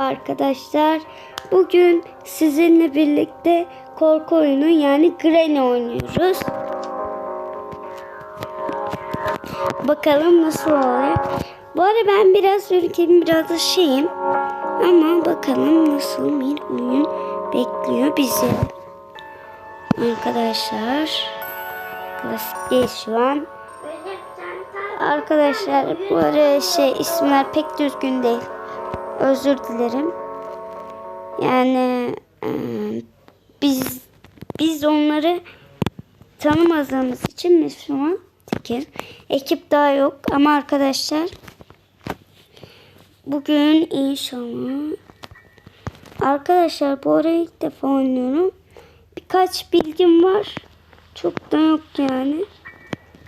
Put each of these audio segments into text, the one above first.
Arkadaşlar bugün sizinle birlikte korku oyunu yani Granny oynuyoruz. Bakalım nasıl olacak. Bu arada ben biraz ülkemin biraz da şeyim. Ama bakalım nasıl bir oyun bekliyor bizi. Arkadaşlar klasik değil şu an. Arkadaşlar bu arada şey isimler pek düzgün değil. Özür dilerim. Yani e, biz biz onları tanımadığımız için Müslüman tekiz. Ekip daha yok ama arkadaşlar bugün inşallah arkadaşlar bu arayı ilk defa oynuyorum. Birkaç bilgim var. Çok da yok yani.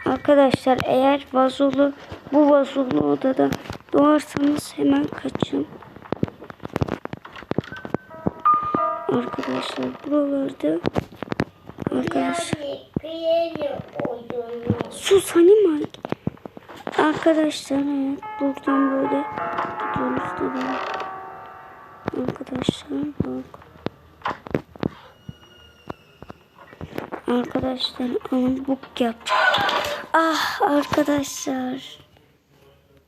Arkadaşlar eğer vazolu bu vazolu odada doğarsanız hemen kaçın. Arkadaşlar buralarda arkadaşlar sus hani Mike. Arkadaşlar evet buradan böyle gidiyoruz da Arkadaşlar bak. Arkadaşlar ama buk yapacağım. Ah arkadaşlar.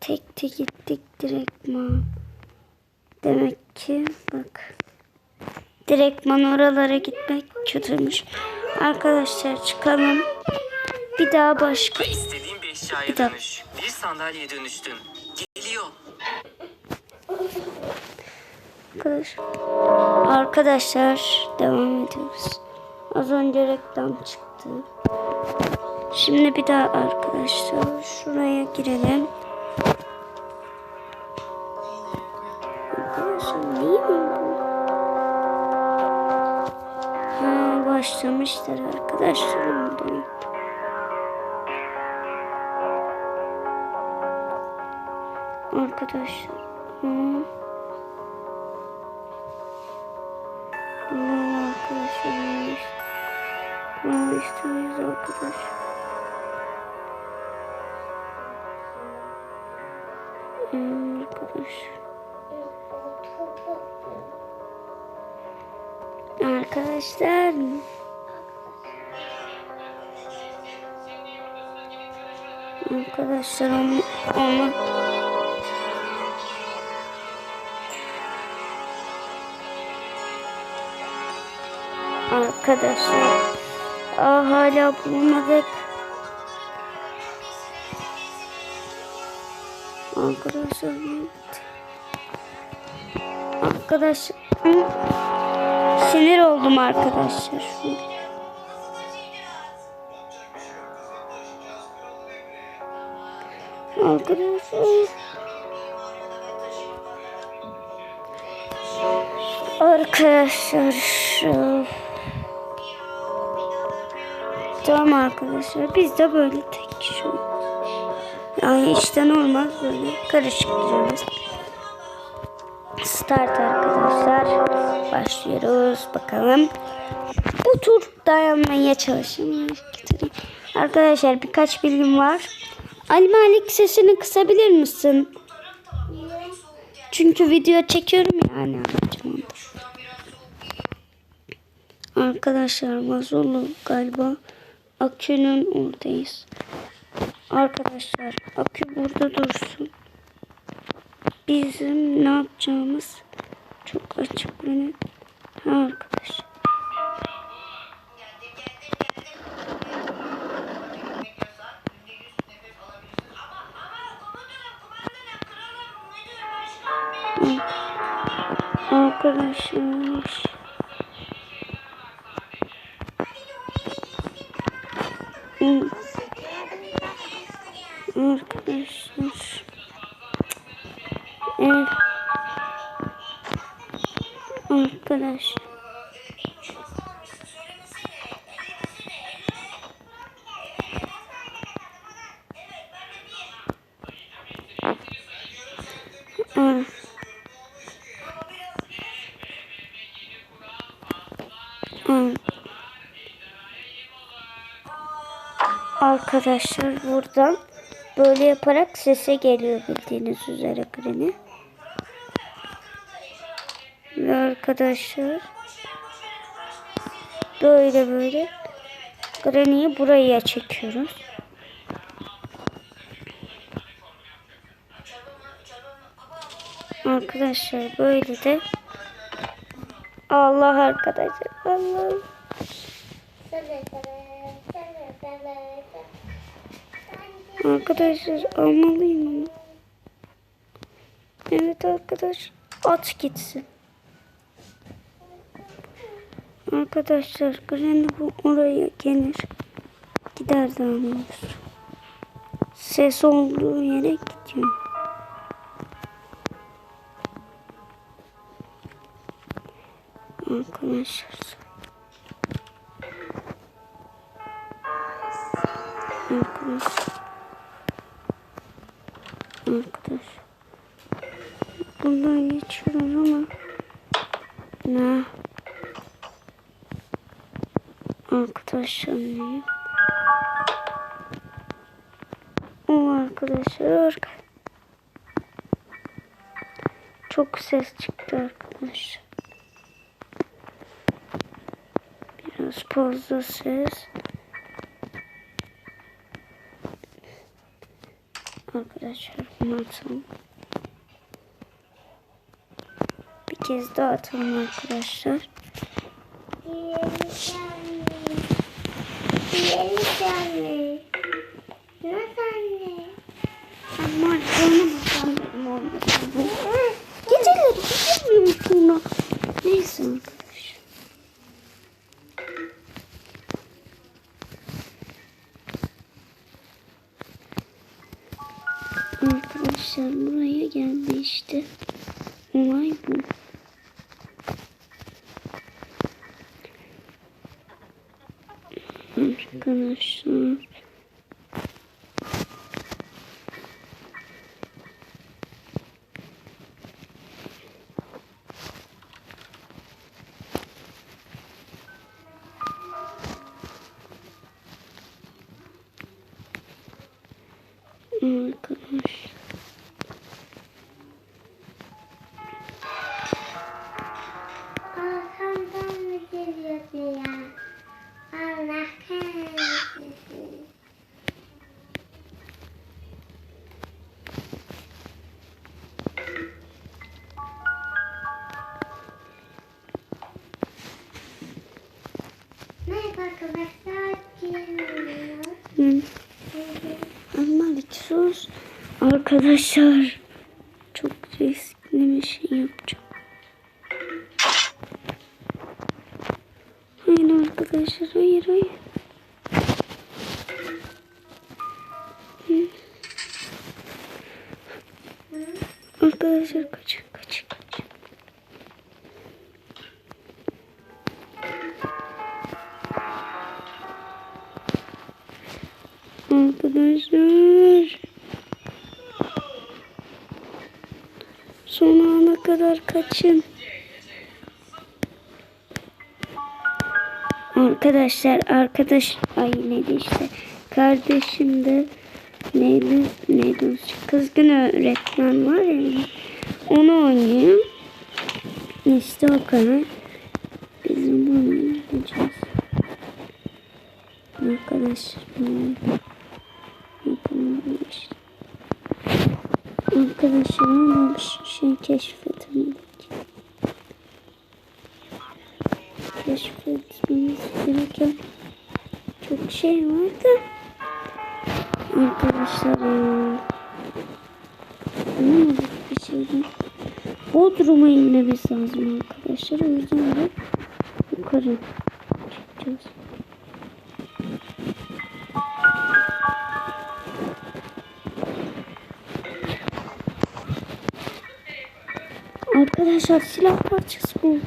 Tekte gittik direktman. Demek ki bak. Direktman oralara gitmek kötüymüş. Arkadaşlar çıkalım. Bir daha başka. İstediğin bir eşyaya Bir dönüş. Bir sandalyeye dönüştün. Geliyor. Arkadaşlar. Arkadaşlar devam ediyoruz. Az önce reklam çıktı. Şimdi bir daha arkadaşlar şuraya girelim. Başlamışlar arkadaşlar ondan. Arkadaşlar. Hı. Aman arkadaşlar. Ne istiyoruz arkadaşlar? Hmm, arkadaşlar. Arkadaşlar. Arkadaşlar onu, onu Arkadaşlar. Aa, hala bulmadık. Arkadaşlar. Arkadaşlar. Sinir oldum arkadaşlar. Şu. Arkadaşlar. Arkadaşlar. Şu. Tamam arkadaşlar biz de böyle tek şu. Yani işte normal böyle karışık gidiyoruz. Start arkadaşlar. Başlıyoruz bakalım. Bu tur dayanmaya çalışın. Arkadaşlar birkaç bilgim var. Ali Malik sesini kısabilir misin? Çünkü video çekiyorum yani. Arkadaşlar Mazolu galiba Akü'nün oradayız. Arkadaşlar Akü burada dursun. Bizim ne yapacağımız çok açık ve arkadaşlar. Hı. Arkadaşlar. Arkadaşlar. Arkadaşlar buradan böyle yaparak sese geliyor bildiğiniz üzere Granny. Şöyle arkadaşlar. Böyle böyle. Granny'i buraya çekiyoruz. Arkadaşlar böyle de Allah arkadaşlar Allah arkadaşlar almalıyım onu. Evet arkadaş at gitsin. Arkadaşlar Granny bu oraya gelir. Gider daha. Ses olduğu yere gidiyor. Arkadaşlar. Arkadaşlar. Arkadaş. Geçiyoruz ama ne? Arkadaşlar ne? O arkadaşlar arka. Çok ses çıktı arkadaşlar. Biraz fazla ses. Arkadaşlar bunu. Bir kez daha atalım arkadaşlar. Geceleri gidemiyorum şuna. Neyse arkadaşlar. Arkadaşlar buraya geldi işte. Olay bu. Arkadaşlar. Arkadaşlar. Çok riskli bir şey yapacağım. Hayır arkadaşlar hayır hayır. Arkadaşlar kaçın kaçın kaçın. Arkadaşlar. Kadar kaçın. Arkadaşlar arkadaş ay neydi işte kardeşim de neydi neydi kızgın öğretmen var ya onu oynuyor. İşte o kadar. Bizim bunu yapacağız. Arkadaşlar Keşfetmemiz gereken çok şey var da. Arkadaşlar ya. Anlamadık bir şeyden. Bodrum'a inmemiz lazım arkadaşlar. O yüzden de yukarı çıkacağız. Arkadaşlar silah parçası bu.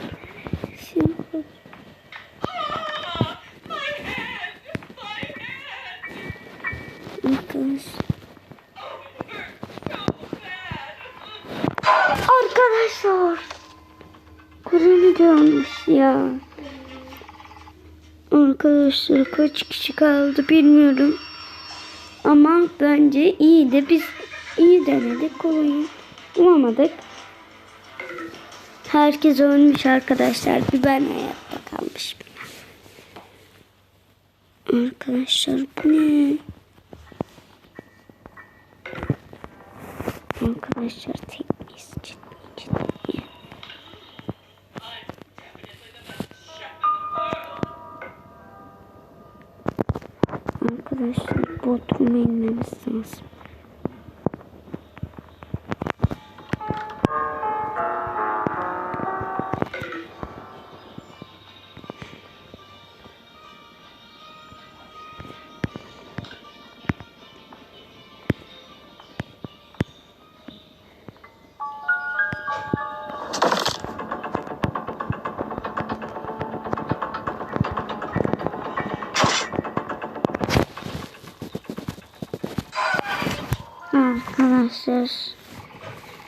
Arkadaşlar kaç kişi kaldı bilmiyorum. Ama bence iyi de biz iyi denedik. Kolayı bulamadık. Herkes ölmüş arkadaşlar. Bir ben hayatta kalmış. Arkadaşlar bu ne? Arkadaşlar tek Arkadaşlar Bodrum'a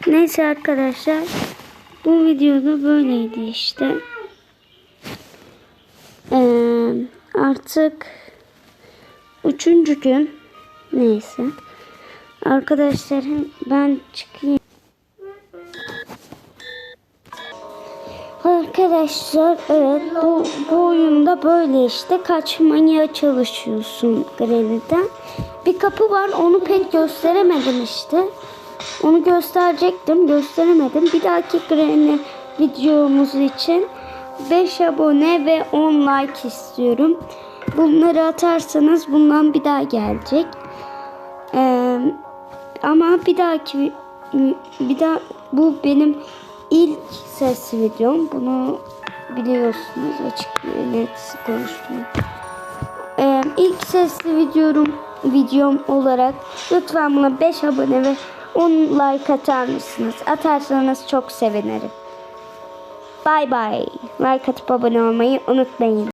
Neyse arkadaşlar. Bu videoda böyleydi işte. Ee, artık üçüncü gün. Neyse. Arkadaşlarım ben çıkayım. Arkadaşlar evet bu, bu oyunda böyle işte kaçmaya çalışıyorsun Granny'den. Bir kapı var onu pek gösteremedim işte. Onu gösterecektim gösteremedim. Bir dahaki Granny videomuz için 5 abone ve 10 like istiyorum. Bunları atarsanız bundan bir daha gelecek. Ee, ama bir dahaki bir daha bu benim ilk sesli videom. Bunu biliyorsunuz açık net konuştum. Ee, ilk sesli videom videom olarak lütfen buna 5 abone ve 10 like atar mısınız? Atarsanız çok sevinirim. Bay bay. Like atıp abone olmayı unutmayın.